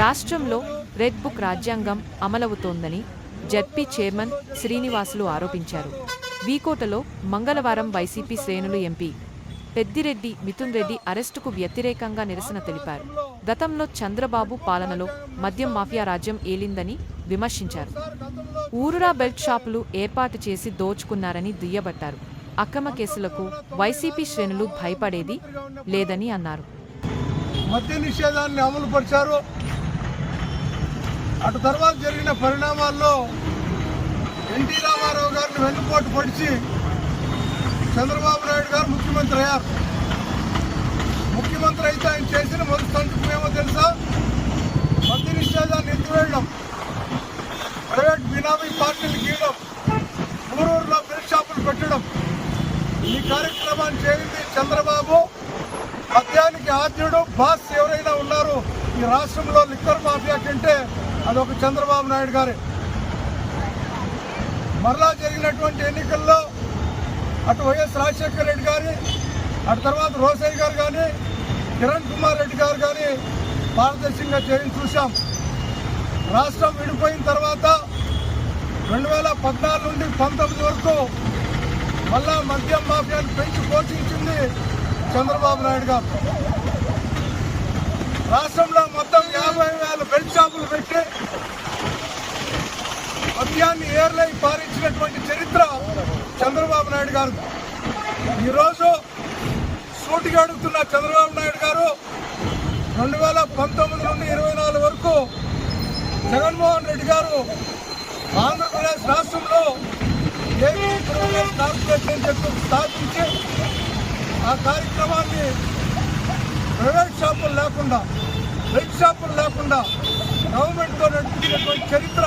రాష్ట్రంలో red book రాజ్యాంగం అమలవుతోందని ZP chairman Srinivasulu ఆరోపించారు. వీకోటలో మంగళవారం వైసీపీ శ్రేణులు ఎంపీ పెద్దిరెడ్డి మిథున్ రెడ్డి అరెస్టుకు వ్యతిరేకంగా నిరసన తెలిపారు. గతంలో చంద్రబాబు పాలనలో మద్యం మాఫియా రాజ్యం ఏలిందని విమర్శించారు. ఊరురా బెల్ట్ షాపులు ఏర్పాటు చేసి దోచుకున్నారని దుయ్యబట్టారు. అక్రమ కేసులకు వైసీపీ శ్రేణులు భయపడేది లేదని అన్నారు. మద్య నిషేధాన్ని అమలు పరిచారు అటు తర్వాత జరిగిన పరిణామాల్లో ఎన్టీ రామారావు గారిని వెన్నుపోటు పొడిచి చంద్రబాబు నాయుడు గారు ముఖ్యమంత్రి అయ్యారు. ముఖ్యమంత్రి అయితే ఆయన చేసిన మొదటి సంతకం ఏమో తెలుసా? మద్య నిషేధాన్ని ఎత్తివేయడం ప్రైవేట్ బినామీ పార్టీలు గీయడం ఊరూరులో బెల్ట్ షాపులు పెట్టడం. ఈ కార్యక్రమాన్ని చేరింది చంద్రబాబు. మద్యానికి ఆద్యుడు బాస్ ఎవరైనా ఉన్నారు ఈ రాష్ట్రంలో లిక్కర్ మాఫియా కంటే అదొక చంద్రబాబు నాయుడు గారే. మరలా జరిగినటువంటి ఎన్నికల్లో అటు వైఎస్ రాజశేఖర రెడ్డి గారి అటు తర్వాత రోసయ్య గారు కానీ కిరణ్ కుమార్ రెడ్డి గారు కానీ పారదర్శకంగా చేయని చూశాం. రాష్ట్రం విడిపోయిన తర్వాత రెండు వేల పద్నాలుగు నుండి పంతొమ్మిది వరకు మళ్ళా మద్యం మాఫియాను పెంచి పోషించింది చంద్రబాబు నాయుడు గారు. రాష్ట్రంలో మొత్తం యాభై వేల బెల్ట్ షాపులు పెట్టి మద్యాన్ని ఏర్లై పారించినటువంటి చరిత్ర చంద్రబాబు నాయుడు గారు. ఈరోజు సూటిగా అడుగుతున్న చంద్రబాబు నాయుడు గారు రెండు వేల పంతొమ్మిది నుండి ఇరవై నాలుగు వరకు జగన్మోహన్ రెడ్డి గారు ఆంధ్రప్రదేశ్ రాష్ట్రంలో ఏపీ కార్పొరేషన్ చెప్పి స్థాపించి ఆ కార్యక్రమాన్ని ప్రైవేట్ షాపులు లేకుండా రెడ్ షాపులు లేకుండా గవర్నమెంట్తో నడిపించినటువంటి చరిత్ర